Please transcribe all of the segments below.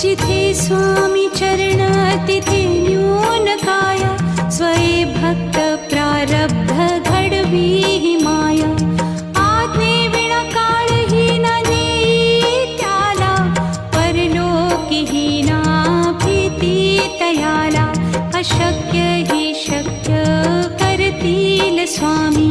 जिथे स्वामी चरणतिथिन्यूनकाय स्वये भक्तप्रारब्धघीहि माया। आग्णकार हिना नित्या परलोकिहीनाप्रीति तया अशक्य हि शक्य करतील स्वामी।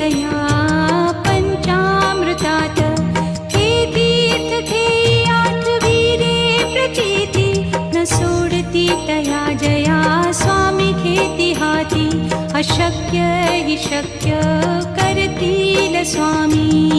तया पञ्चामृतात् खेतीत् खेयात् वीरे प्रचेति न सोडति तया जया स्वामी खेतिहाति अशक्य हि शक्य करति न स्वामी।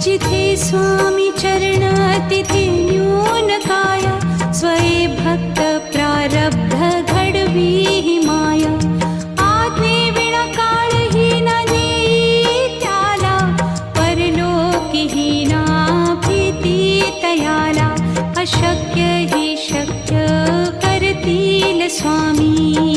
जिथे स्वामी चरण तिथे न्यून काया स्वये भक्त प्रारब्ध घडवी ही माया. आज्ञे विणा काळही नाही त्याला परलोकही ना भीती तयाला. अशक्य ही शक्य करतील स्वामी.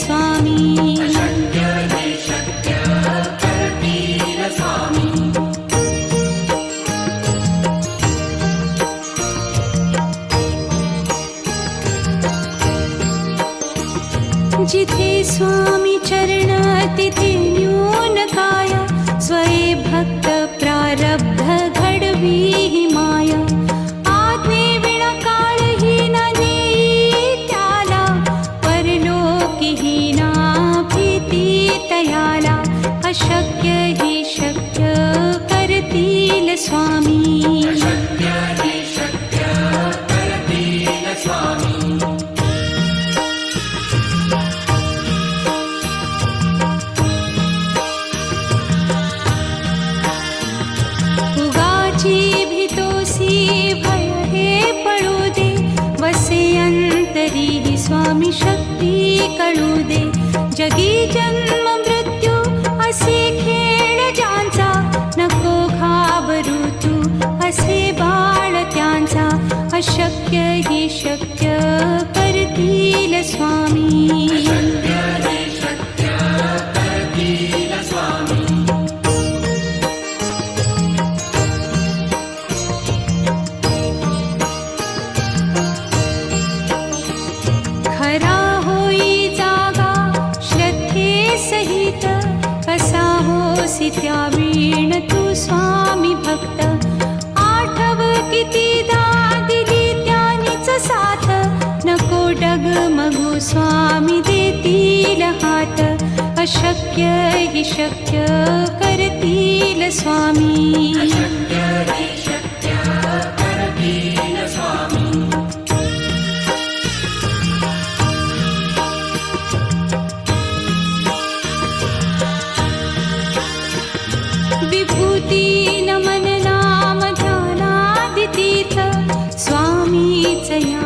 स्वामी स्वामी स्वामी देतील हात अशक्य हि शक्य करतील स्वामी। विभूती नमन नाम ध्यानादि स्वामी जया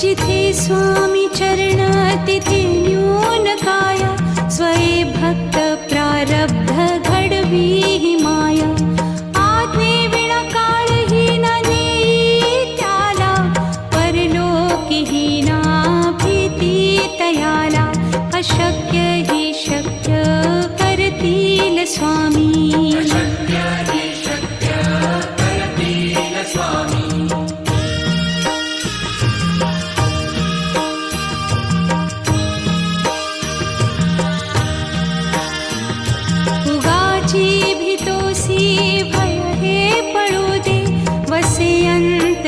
जिथे स्वामी चरणातिथिन्यूनकाय स्वये भक्तप्रारब्धघीहि माया। आत्मीणा नीत्याना परलोकिहीनाप्रति तयाला। अशक्य हि शक्य स्वामी।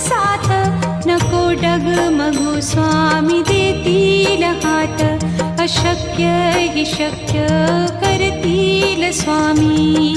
साथ. नको डगमगू स्वामी देतील हात. अशक्य हि शक्य करतील स्वामी.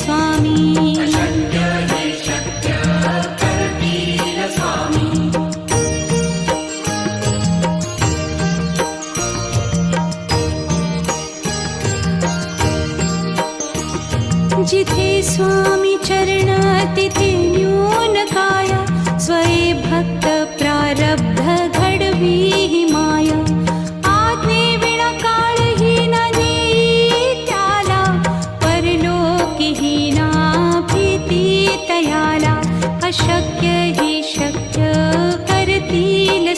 स्वामी